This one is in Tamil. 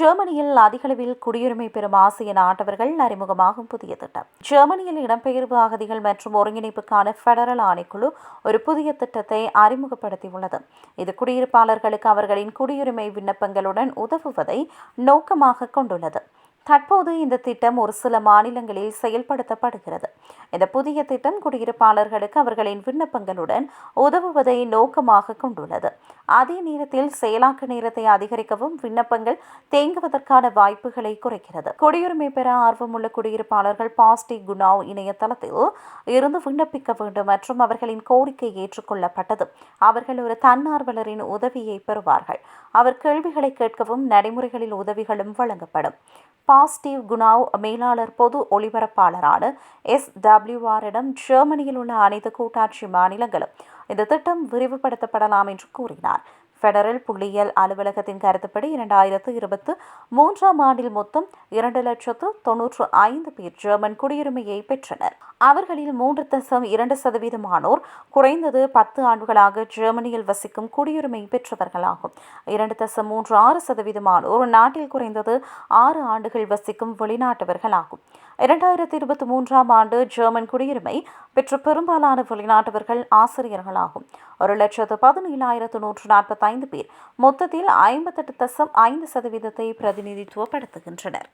ஜெர்மனியில் அதிகளவில் குடியுரிமை பெறும் ஆசிய நாட்டவர்கள் அறிமுகமாகும் புதிய திட்டம். ஜெர்மனியில் இடம்பெயர்வு அகதிகள் மற்றும் ஒருங்கிணைப்புக்கான பெடரல் ஆணைக்குழு ஒரு புதிய திட்டத்தை அறிமுகப்படுத்தியுள்ளது. இது குடியிருப்பாளர்களுக்கு அவர்களின் குடியுரிமை விண்ணப்பங்களுடன் உதவுவதை நோக்கமாக கொண்டுள்ளது. தற்போது இந்த திட்டம் ஒரு சில மாநிலங்களில் செயல்படுத்தப்படுகிறது. இந்த புதிய திட்டம் குடியிருப்பாளர்களுக்கு அவர்களின் விண்ணப்பங்களுடன் உதவுவதை நோக்கமாக கொண்டுள்ளது. அதே நேரத்தில் செயலாக்க நேரத்தை அதிகரிக்கவும் விண்ணப்பங்கள் தேங்குவதற்கான வாய்ப்புகளை குறைக்கிறது. குடியுரிமை பெற ஆர்வமுள்ள குடியிருப்பாளர்கள் பாஸ்டி குணாவ் இணையதளத்தில் இருந்து விண்ணப்பிக்க வேண்டும் மற்றும் அவர்களின் கோரிக்கை ஏற்றுக்கொள்ளப்பட்டது. அவர்கள் ஒரு தன்னார்வலரின் உதவியை பெறுவார்கள். அவர் கேள்விகளை கேட்கவும் நடைமுறைகளில் உதவிகளும் வழங்கப்படும். பாசிட்டிவ் குணாவ் மேலாளர் பொது ஒளிபரப்பாளரான எஸ் டபிள்யூஆரிடம் ஜெர்மனியில் உள்ள அனைத்து கூட்டாட்சி மாநிலங்களும் இந்த திட்டம் விரிவுபடுத்தப்படலாம் என்று கூறினார். ஃபெடரல் புள்ளியியல் அலுவலகத்தின் கருத்துப்படி இரண்டாயிரத்து இருபத்து மூன்றாம் ஆண்டில் மொத்தம் இரண்டு லட்சத்து தொன்னூற்று ஐந்து பேர் ஜெர்மன் குடியுரிமையை பெற்றனர். அவர்களில் மூன்று தசம் இரண்டு சதவீதமானோர் குறைந்தது பத்து ஆண்டுகளாக ஜெர்மனியில் வசிக்கும் குடியுரிமை பெற்றவர்களாகும். இரண்டு தசம் மூன்று ஆறு சதவீதமானோர் நாட்டில் குறைந்தது ஆறு ஆண்டுகள் வசிக்கும் வெளிநாட்டவர்களாகும். இரண்டாயிரத்தி இருபத்தி மூன்றாம் ஆண்டு ஜெர்மன் குடியுரிமை பெற்ற பெரும்பாலான வெளிநாட்டவர்கள் ஆசிரியர்களாகும். ஒரு லட்சத்து பதினேழாயிரத்து நூற்று நாற்பத்தைந்து பேர் மொத்தத்தில் ஐம்பத்தெட்டு தசம் ஐந்து சதவீதத்தை பிரதிநிதித்துவப்படுத்துகின்றனர்.